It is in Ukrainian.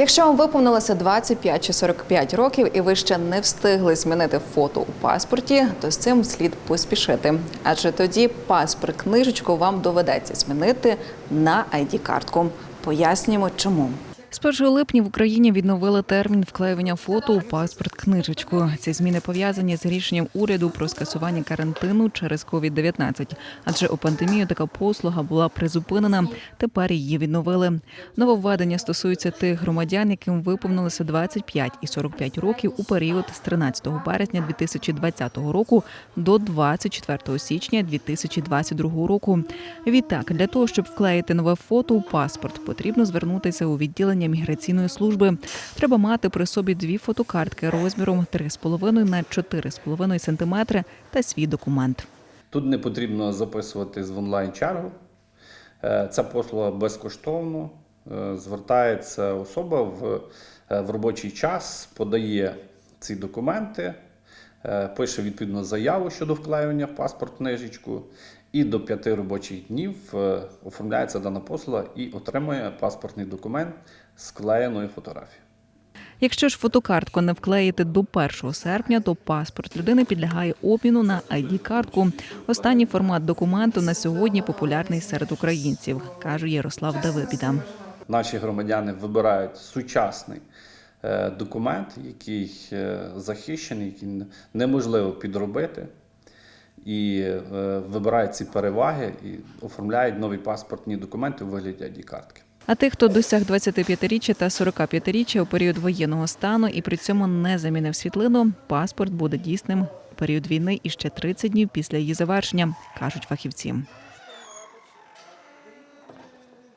Якщо вам виповнилося 25 чи 45 років і ви ще не встигли змінити фото у паспорті, то з цим слід поспішити. Адже тоді паспорт книжечку вам доведеться змінити на id картку Пояснюємо, чому. З 1 липня в Україні відновили термін вклеювання фото у паспорт книжечку. Ці зміни пов'язані з рішенням уряду про скасування карантину через COVID-19. Адже у пандемію така послуга була призупинена. Тепер її відновили. Нововведення стосується тих громадян, яким виповнилося 25 і 45 років у період з 13 березня 2020 року до 24 січня 2022 року. Відтак, для того, щоб вклеїти нове фото у паспорт, потрібно звернутися у відділення міграційної служби. Треба мати при собі дві фотокартки розміром 3,5 на 4,5 см та свій документ. Тут не потрібно записуватись в онлайн-чергу. Е, Ця послуга безкоштовно. Е, Звертається особа в, е, в робочий час, подає ці документи, пише відповідно заяву щодо вклеювання в паспорт книжечку, і до п'яти робочих днів е, оформляється дана послуга і отримує паспортний документ з вклеєною фотографією. Якщо ж фотокартку не вклеїти до 1 серпня, то паспорт людини підлягає обміну на id картку Останній формат документу на сьогодні популярний серед українців, каже Ярослав Давибіда. наші громадяни вибирають сучасний е, документ, який е, захищений, який неможливо підробити, і е, вибирають ці переваги і оформляють нові паспортні документи у вигляді id картки. А тих, хто досяг 25-річчя та 45-річчя у період воєнного стану і при цьому не замінив світлину, паспорт буде дійсним період війни і ще 30 днів після її завершення, кажуть фахівці.